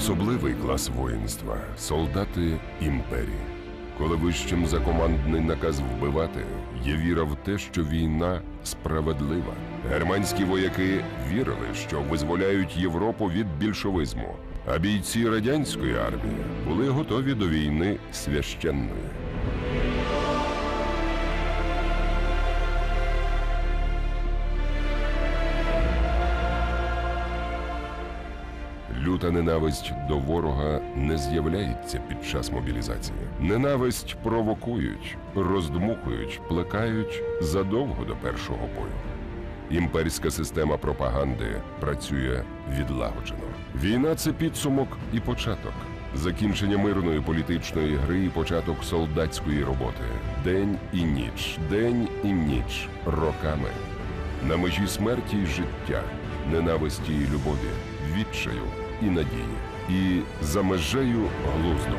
Особливий клас воїнства солдати імперії. Коли вищим за командний наказ вбивати, є віра в те, що війна справедлива. Германські вояки вірили, що визволяють Європу від більшовизму, а бійці радянської армії були готові до війни священної. Люта ненависть до ворога не з'являється під час мобілізації. Ненависть провокують, роздмухують, плекають задовго до першого бою. Імперська система пропаганди працює відлагоджено. Війна це підсумок і початок. Закінчення мирної політичної гри і початок солдатської роботи. День і ніч, день і ніч, роками. На межі смерті й життя, ненависті й любові, відчаю і надії. І за межею глузду.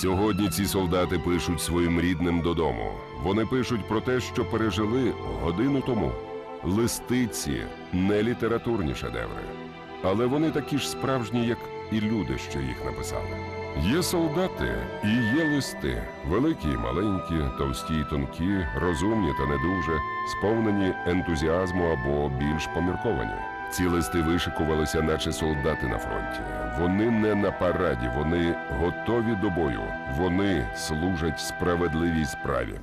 Сьогодні ці солдати пишуть своїм рідним додому. Вони пишуть про те, що пережили годину тому. Листиці не літературні шедеври, але вони такі ж справжні, як і люди, що їх написали. Є солдати і є листи, великі і маленькі, товсті й тонкі, розумні та не дуже, сповнені ентузіазму або більш помірковані. Ці листи вишикувалися, наче солдати на фронті. Вони не на параді, вони готові до бою. Вони служать справедливій справі.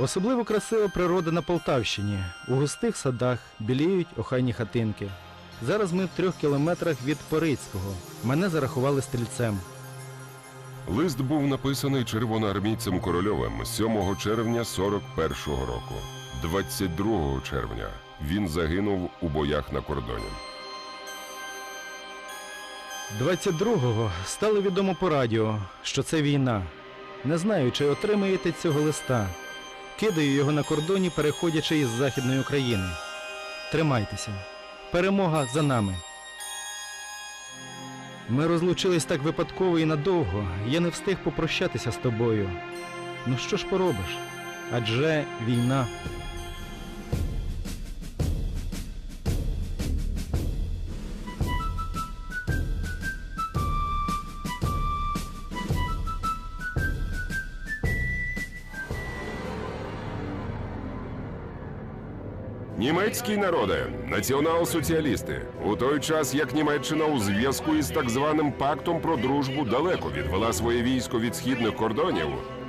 Особливо красива природа на Полтавщині. У густих садах біліють охайні хатинки. Зараз ми в трьох кілометрах від Порицького. Мене зарахували стрільцем. Лист був написаний червоноармійцем Корольовим 7 червня 41-го року. 22 червня він загинув у боях на кордоні. 22-го стало відомо по радіо, що це війна. Не знаю, чи отримаєте цього листа. Кидаю його на кордоні, переходячи із Західної України. Тримайтеся. Перемога за нами. Ми розлучились так випадково і надовго. Я не встиг попрощатися з тобою. Ну що ж поробиш? Адже війна. Німецький народе, націонал-соціалісти. У той час, як Німеччина у зв'язку із так званим пактом про дружбу далеко відвела своє військо від східних кордонів,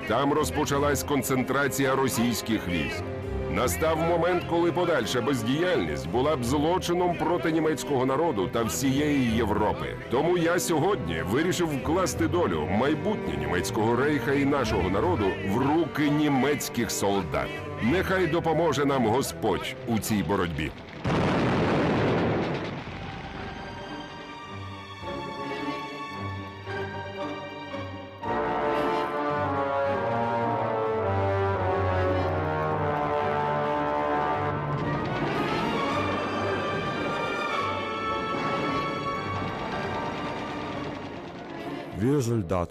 там розпочалась концентрація російських військ. Настав момент, коли подальша бездіяльність була б злочином проти німецького народу та всієї Європи. Тому я сьогодні вирішив вкласти долю майбутнє німецького рейха і нашого народу в руки німецьких солдат. Нехай допоможе нам Господь у цій боротьбі.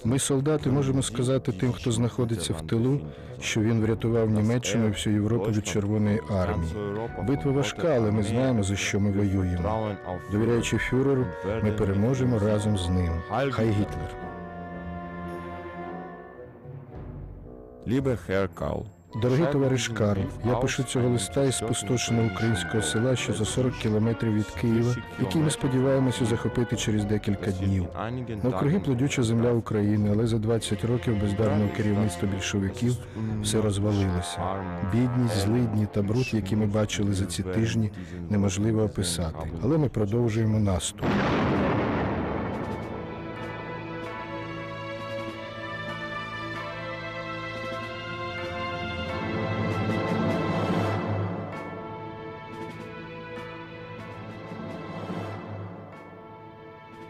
Ми, солдати, можемо сказати тим, хто знаходиться в тилу, що він врятував Німеччину і всю Європу від Червоної армії. Битва важка, але ми знаємо, за що ми воюємо. Довіряючи фюреру, ми переможемо разом з ним. Хай Гітлер. Лібе Karl, Дорогий товариш Карл, я пишу цього листа із спустошеного українського села, що за 40 кілометрів від Києва, який ми сподіваємося захопити через декілька днів. Навкруги плодюча земля України, але за 20 років бездарного керівництва більшовиків все розвалилося. Бідність, злидні та бруд, які ми бачили за ці тижні, неможливо описати. Але ми продовжуємо наступ.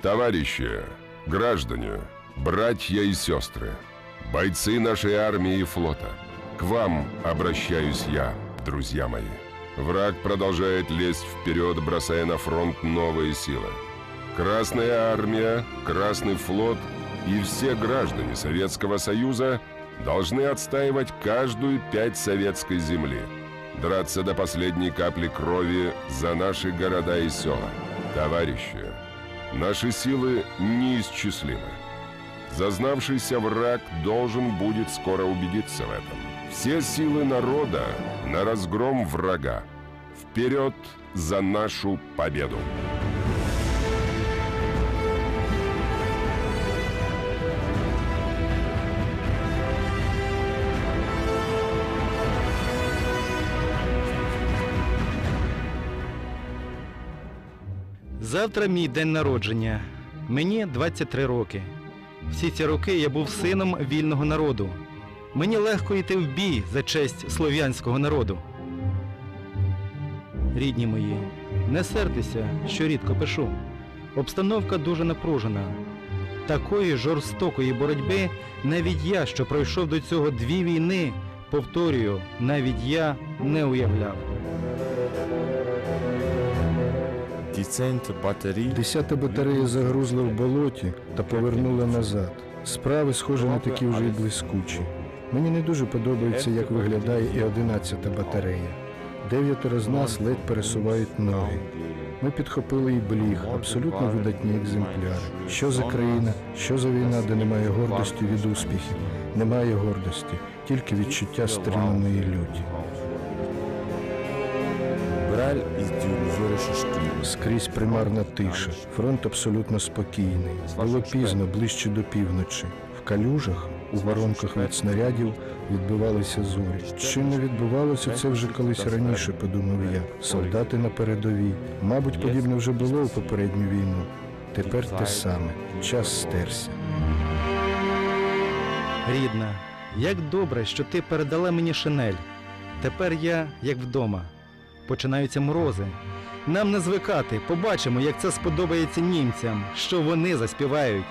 Товарищи, граждане, братья и сестры, бойцы нашей армии и флота, к вам обращаюсь я, друзья мои. Враг продолжает лезть вперед, бросая на фронт новые силы. Красная армия, Красный флот и все граждане Советского Союза должны отстаивать каждую пять советской земли, драться до последней капли крови за наши города и села. Товарищи, Наши силы неисчислимы. Зазнавшийся враг должен будет скоро убедиться в этом. Все силы народа на разгром врага. Вперед за нашу победу! Завтра мій день народження. Мені 23 роки. Всі ці роки я був сином вільного народу. Мені легко йти в бій за честь слов'янського народу. Рідні мої, не сертеся, що рідко пишу. Обстановка дуже напружена. Такої жорстокої боротьби навіть я, що пройшов до цього дві війни, повторюю, навіть я не уявляв. Десята батарея загрузла в болоті та повернула назад. Справи, схоже, не такі вже й блискучі. Мені не дуже подобається, як виглядає і одинадцята батарея. Дев'ятеро з нас ледь пересувають ноги. Ми підхопили і бліг, абсолютно видатні екземпляри. Що за країна, що за війна, де немає гордості від успіхів, немає гордості, тільки відчуття стриманої люті. Браль із дюрзориш шкіл. Скрізь примарна тиша, фронт абсолютно спокійний. Було пізно, ближче до півночі. В калюжах, у воронках від снарядів відбивалися зорі. Чи не відбувалося це вже колись раніше, подумав я. Солдати на передовій. Мабуть, подібне вже було у попередню війну. Тепер те саме. Час стерся. Рідна, як добре, що ти передала мені шинель. Тепер я як вдома. Починаються морози. Нам не звикати, побачимо, як це сподобається німцям, що вони заспівають.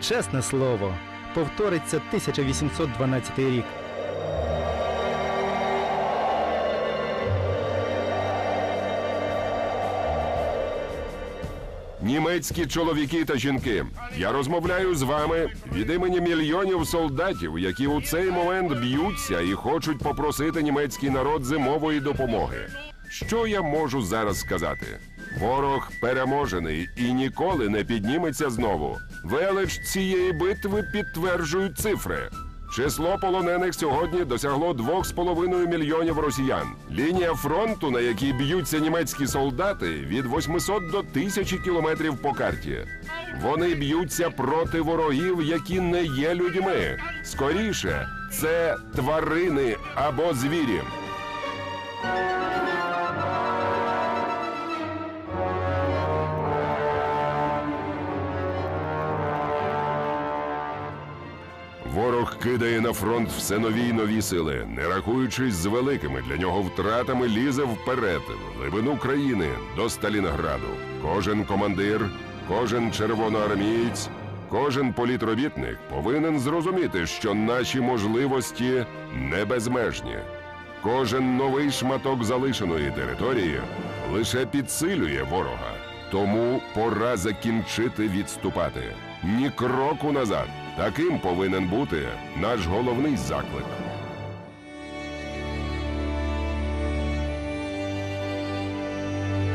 Чесне слово, повториться 1812 рік. Німецькі чоловіки та жінки, я розмовляю з вами від імені мільйонів солдатів, які у цей момент б'ються і хочуть попросити німецький народ зимової допомоги. Що я можу зараз сказати? Ворог переможений і ніколи не підніметься знову. Велич цієї битви підтверджують цифри. Число полонених сьогодні досягло 2,5 мільйонів росіян. Лінія фронту, на якій б'ються німецькі солдати, від 800 до 1000 кілометрів по карті. Вони б'ються проти ворогів, які не є людьми. Скоріше, це тварини або звірі. Кидає на фронт все нові й нові сили, не рахуючись з великими для нього втратами, лізе вперед, в глибину країни до Сталінграду. Кожен командир, кожен червоноармієць, кожен політробітник повинен зрозуміти, що наші можливості не безмежні. Кожен новий шматок залишеної території лише підсилює ворога. Тому пора закінчити відступати. Ні кроку назад. Таким повинен бути наш головний заклик.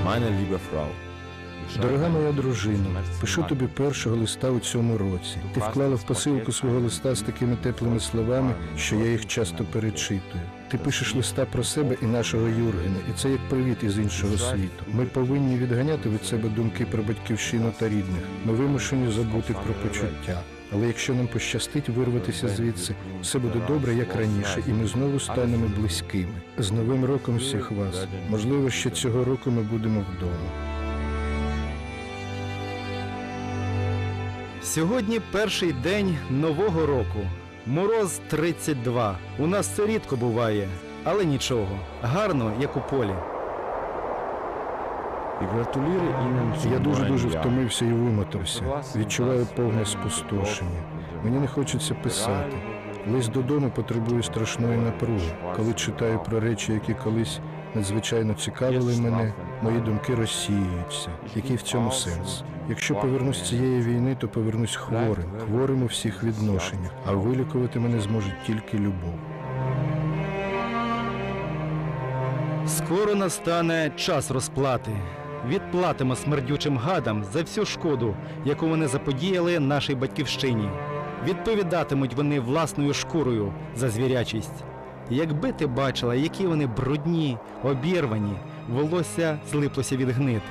Meine liebe Frau, Дорога моя дружина, пишу тобі першого листа у цьому році. Ти вклала в посилку свого листа з такими теплими словами, що я їх часто перечитую. Ти пишеш листа про себе і нашого Юргена, і це як привіт із іншого світу. Ми повинні відганяти від себе думки про батьківщину та рідних. Ми вимушені забути про почуття. Але якщо нам пощастить вирватися звідси, все буде добре, як раніше, і ми знову станемо близькими. З новим роком всіх вас. Можливо, ще цього року ми будемо вдома. Сьогодні перший день нового року. Мороз 32. У нас це рідко буває, але нічого. Гарно, як у полі. І Я дуже дуже втомився і вимотався. Відчуваю повне спустошення. Мені не хочеться писати. Лист додому потребує страшної напруги. Коли читаю про речі, які колись надзвичайно цікавили мене, мої думки розсіюються. Який в цьому сенс? Якщо повернусь з цієї війни, то повернусь хворим, хворим у всіх відношеннях, а вилікувати мене зможе тільки любов. Скоро настане час розплати. Відплатимо смердючим гадам за всю шкоду, яку вони заподіяли нашій батьківщині. Відповідатимуть вони власною шкурою за звірячість. Якби ти бачила, які вони брудні, обірвані, волосся злиплося від гнит.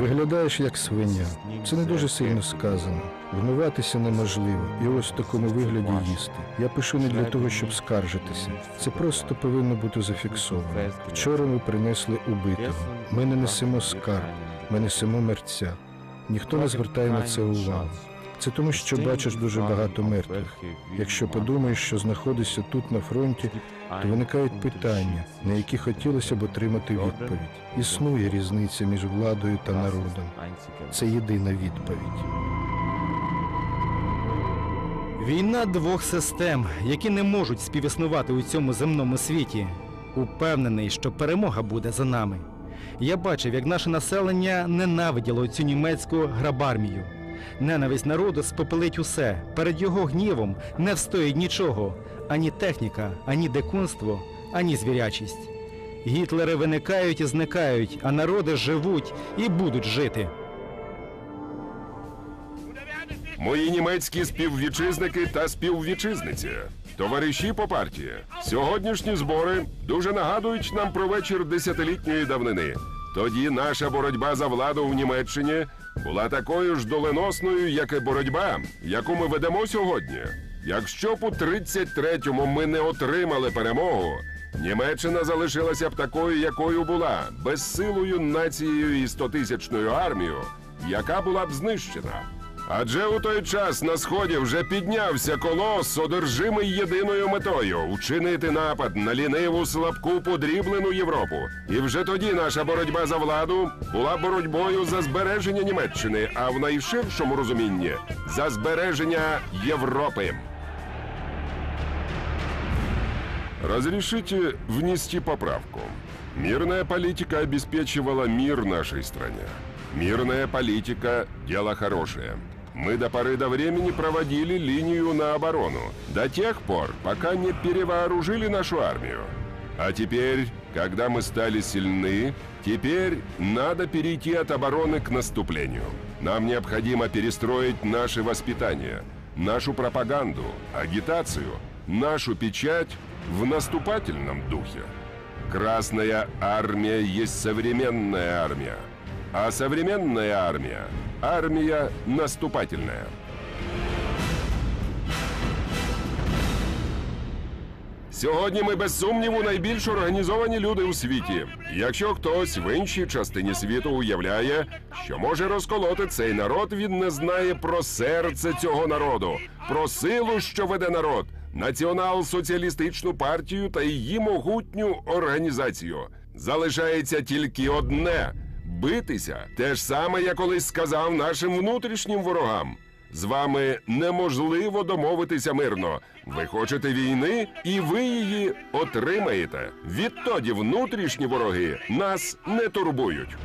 Виглядаєш як свиня. Це не дуже сильно сказано. Вмиватися неможливо, і ось в такому вигляді їсти. Я пишу не для того, щоб скаржитися. Це просто повинно бути зафіксовано. Вчора ми принесли убитого. Ми не несемо скарб, ми несемо мерця. Ніхто не звертає на це увагу. Це тому, що бачиш дуже багато мертвих. Якщо подумаєш, що знаходишся тут на фронті, то виникають питання, на які хотілося б отримати відповідь. Існує різниця між владою та народом. Це єдина відповідь. Війна двох систем, які не можуть співіснувати у цьому земному світі. Упевнений, що перемога буде за нами. Я бачив, як наше населення ненавиділо цю німецьку грабармію. Ненависть народу спопелить усе. Перед його гнівом не встоїть нічого: ані техніка, ані дикунство, ані звірячість. Гітлери виникають і зникають, а народи живуть і будуть жити. Мої німецькі співвітчизники та співвітчизниці, товариші по партії. Сьогоднішні збори дуже нагадують нам про вечір десятилітньої давнини. Тоді наша боротьба за владу в Німеччині була такою ж доленосною, як і боротьба, яку ми ведемо сьогодні. Якщо б у 33-му ми не отримали перемогу, Німеччина залишилася б такою, якою була, безсилою нацією і стотисячною армією, яка була б знищена. Адже у той час на сході вже піднявся колос, одержимий єдиною метою вчинити напад на ліниву слабку подріблену Європу. І вже тоді наша боротьба за владу була боротьбою за збереження Німеччини, а в найширшому розумінні за збереження Європи. Разрешите внести поправку. Мирная политика обеспечивала мир нашей стране. Мирная политика – дело хорошее. Мы до поры до времени проводили линию на оборону, до тех пор, пока не перевооружили нашу армию. А теперь, когда мы стали сильны, теперь надо перейти от обороны к наступлению. Нам необходимо перестроить наше воспитание, нашу пропаганду, агитацию, нашу печать в наступательном духе. Красная армия есть современная армия, а современная армия – армия наступательная. Сьогодні ми без сумніву найбільш організовані люди у світі. Якщо хтось в іншій частині світу уявляє, що може розколоти цей народ, він не знає про серце цього народу, про силу, що веде народ, націонал-соціалістичну партію та її могутню організацію. Залишається тільки одне битися. Те ж саме я колись сказав нашим внутрішнім ворогам. З вами неможливо домовитися мирно. Ви хочете війни, і ви її отримаєте. Відтоді внутрішні вороги нас не турбують.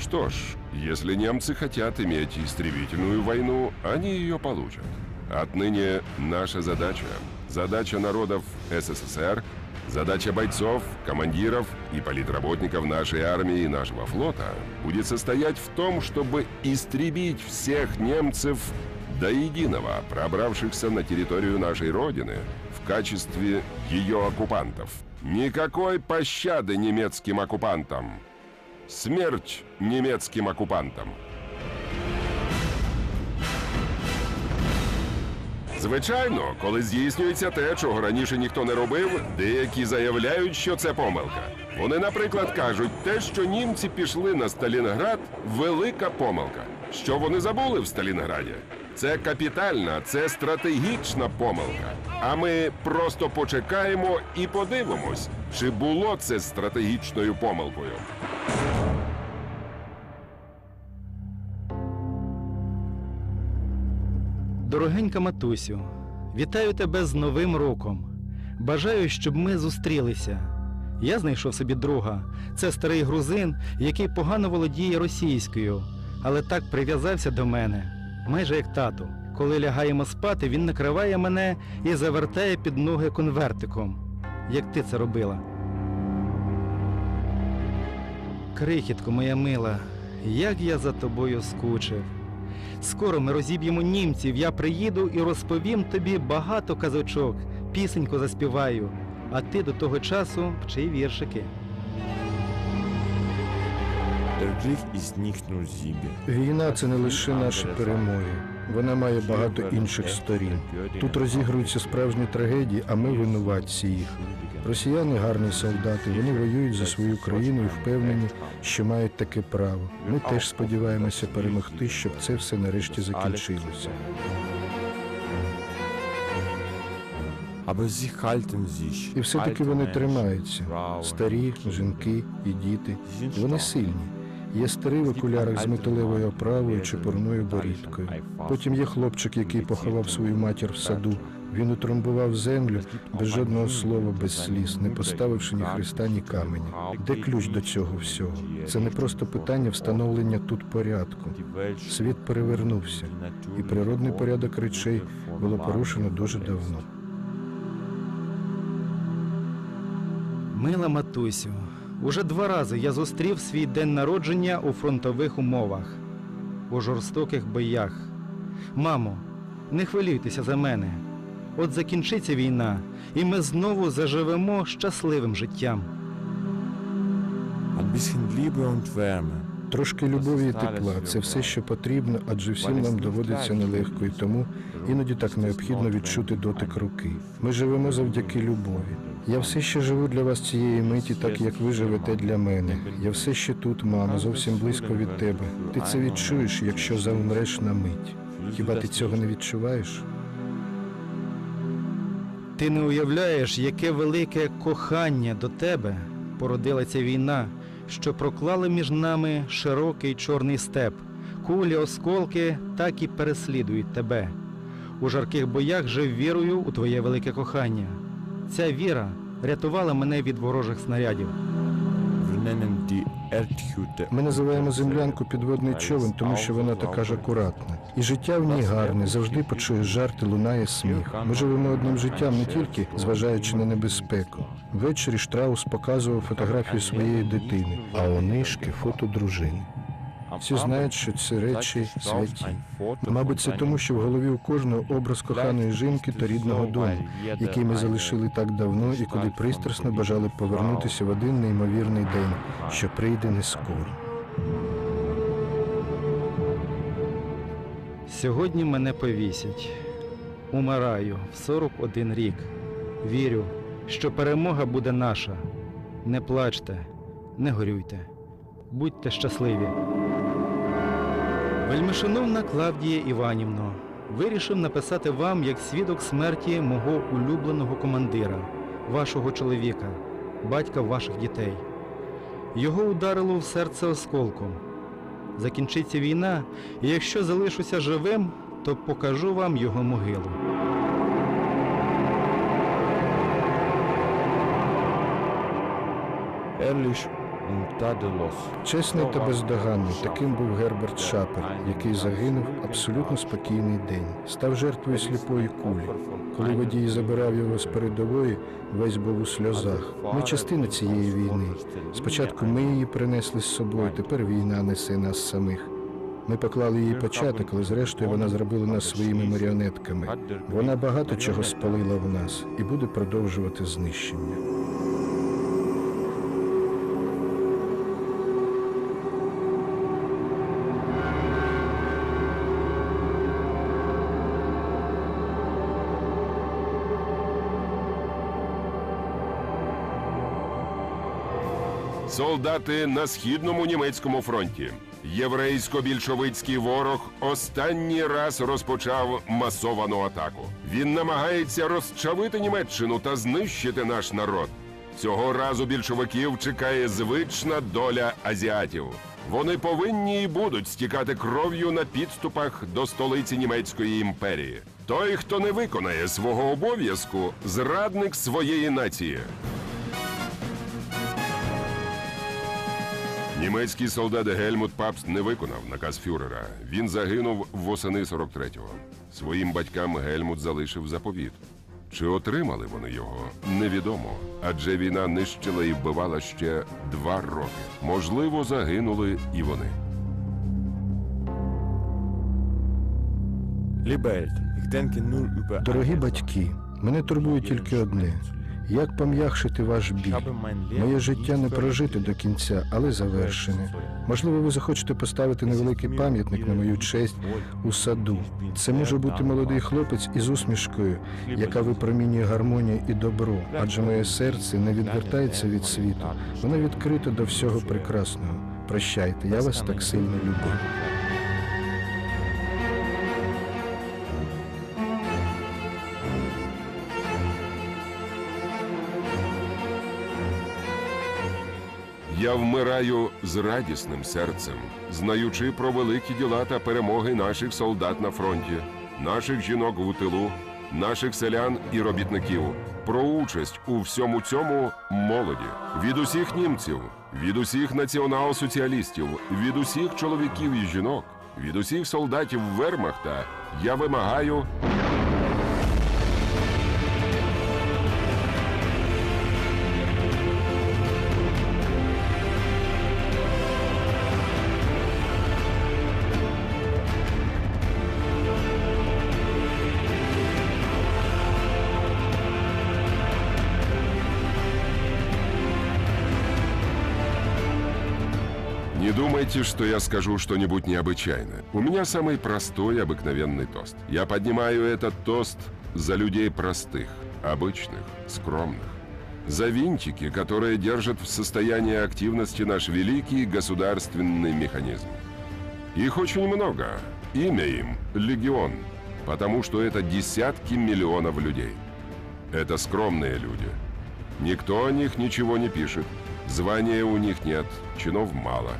Что ж, если немцы хотят иметь истребительную войну, они ее получат. Отныне наша задача, задача народов СССР Задача бойцов, командиров и политработников нашей армии и нашего флота будет состоять в том, чтобы истребить всех немцев до единого, пробравшихся на территорию нашей Родины в качестве ее оккупантов. Никакой пощады немецким оккупантам! Смерть немецким оккупантам! Звичайно, коли здійснюється те, чого раніше ніхто не робив, деякі заявляють, що це помилка. Вони, наприклад, кажуть, те, що німці пішли на Сталінград, велика помилка. Що вони забули в Сталінграді? Це капітальна, це стратегічна помилка. А ми просто почекаємо і подивимось, чи було це стратегічною помилкою. Дорогенька матусю, вітаю тебе з Новим роком. Бажаю, щоб ми зустрілися. Я знайшов собі друга. Це старий грузин, який погано володіє російською, але так прив'язався до мене, майже як тато. Коли лягаємо спати, він накриває мене і завертає під ноги конвертиком, як ти це робила. Крихітко моя мила, як я за тобою скучив. Скоро ми розіб'ємо німців, я приїду і розповім тобі багато казочок, пісеньку заспіваю, а ти до того часу вчи віршики. Der Krieg ist nicht nur Siege. Війна це не лише наші перемоги. Вона має багато інших сторін. Тут розігруються справжні трагедії, а ми винуватці їх. Росіяни гарні солдати, вони воюють за свою країну і впевнені, що мають таке право. Ми теж сподіваємося перемогти, щоб це все нарешті закінчилося. І все-таки вони тримаються. Старі, жінки і діти. Вони сильні. Є старий в окулярах з металевою оправою чи порною борідкою. Потім є хлопчик, який поховав свою матір в саду. Він утрамбував землю без жодного слова, без сліз, не поставивши ні хреста, ні каменя. Де ключ до цього всього? Це не просто питання встановлення тут порядку. Світ перевернувся, і природний порядок речей було порушено дуже давно. Мила матусю, уже два рази я зустрів свій день народження у фронтових умовах, у жорстоких боях. Мамо, не хвилюйтеся за мене. От закінчиться війна, і ми знову заживемо щасливим життям. Ein bisschen Liebe und Wärme. Трошки любові і тепла це все, що потрібно, адже всім нам доводиться нелегко, і тому іноді так необхідно відчути дотик руки. Ми живемо завдяки любові. Я все ще живу для вас цієї миті, так як ви живете для мене. Я все ще тут, мамо, зовсім близько від тебе. Ти це відчуєш, якщо завмреш на мить. Хіба ти цього не відчуваєш? Ти не уявляєш, яке велике кохання до тебе породила ця війна, що проклали між нами широкий чорний степ. Кулі, осколки так і переслідують тебе. У жарких боях жив вірою у твоє велике кохання. Ця віра рятувала мене від ворожих снарядів. Ми називаємо землянку підводний човен, тому що вона така ж акуратна. І життя в ній гарне, завжди почуєш жарти, лунає сміх. Ми живемо одним життям не тільки зважаючи на небезпеку. Ввечері Штраус показував фотографію своєї дитини, а у нишки фото дружини. Всі знають, що ці речі святі. Мабуть, це тому, що в голові у кожного образ коханої жінки та рідного дому, який ми залишили так давно і куди пристрасно бажали повернутися в один неймовірний день, що прийде не скоро. Сьогодні мене повісять. Умираю в 41 рік. Вірю, що перемога буде наша. Не плачте, не горюйте. Будьте щасливі. Вельмишановна Клавдія Іванівно, вирішив написати вам як свідок смерті мого улюбленого командира, вашого чоловіка, батька ваших дітей. Його ударило в серце осколком. Закінчиться війна, і якщо залишуся живим, то покажу вам його могилу. Tadellos. Чесний та бездоганний, таким був Герберт Шапер, який загинув абсолютно спокійний день, став жертвою сліпої кулі. Коли водій забирав його з передової, весь був у сльозах. Ми частина цієї війни. Спочатку ми її принесли з собою, тепер війна несе нас самих. Ми поклали їй початок, але зрештою вона зробила нас своїми маріонетками. Вона багато чого спалила в нас і буде продовжувати знищення. Солдати на східному німецькому фронті. Єврейсько-більшовицький ворог останній раз розпочав масовану атаку. Він намагається розчавити Німеччину та знищити наш народ. Цього разу більшовиків чекає звична доля азіатів. Вони повинні і будуть стікати кров'ю на підступах до столиці німецької імперії. Той, хто не виконає свого обов'язку, зрадник своєї нації. Німецький солдат Гельмут Папст не виконав наказ фюрера. Він загинув восени 43-го. Своїм батькам Гельмут залишив заповіт. Чи отримали вони його, невідомо. Адже війна нищила і вбивала ще два роки. Можливо, загинули і вони. Дорогі батьки, мене турбує тільки одне: як пом'якшити ваш біль? Моє життя не прожите до кінця, але завершене. Можливо, ви захочете поставити невеликий пам'ятник на мою честь у саду. Це може бути молодий хлопець із усмішкою, яка випромінює гармонію і добро, адже моє серце не відвертається від світу. Воно відкрите до всього прекрасного. Прощайте, я вас так сильно люблю. Я вмираю з радісним серцем, знаючи про великі діла та перемоги наших солдат на фронті, наших жінок в тилу, наших селян і робітників, про участь у всьому цьому молоді від усіх німців, від усіх націонал-соціалістів, від усіх чоловіків і жінок, від усіх солдатів Вермахта я вимагаю. Думайте, что я скажу что-нибудь необычайное. У меня самый простой, обыкновенный тост. Я поднимаю этот тост за людей простых, обычных, скромных. За винтики, которые держат в состоянии активности наш великий государственный механизм. Их очень много. Имя им – Легион, потому что это десятки миллионов людей. Это скромные люди. Никто о них ничего не пишет. Звания у них нет, чинов мало.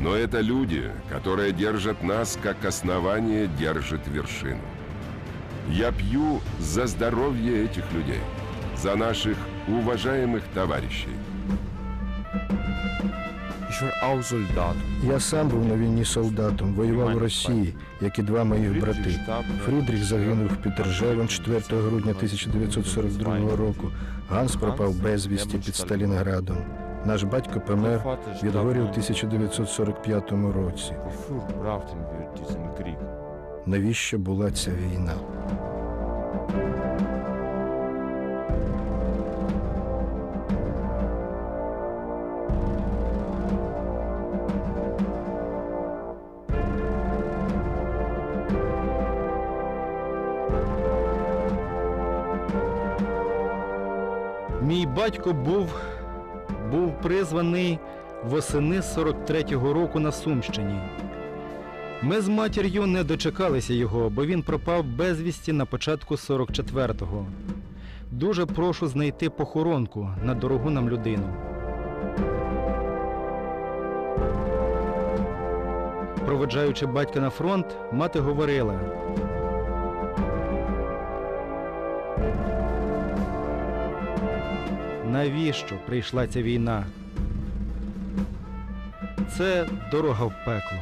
Но это люди, которые держат нас, как основание держит вершину. Я пью за здоровье этих людей, за наших уважаемых товарищей. Ich war auch Soldat. Я сам був на війні солдатом, воював у Росії, як і два моїх брати. Фрідріх загинув під Ржевом 4 грудня 1942 року. Ганс пропав безвісті під Сталінградом. Наш батько помер від горя у 1945 році. Навіщо була ця війна? Мій батько був, був призваний восени 43-го року на Сумщині. Ми з матір'ю не дочекалися його, бо він пропав безвісті на початку 44-го. Дуже прошу знайти похоронку на дорогу нам людину. Проведжаючи батька на фронт, мати говорила. навіщо прийшла ця війна? Це дорога в пекло.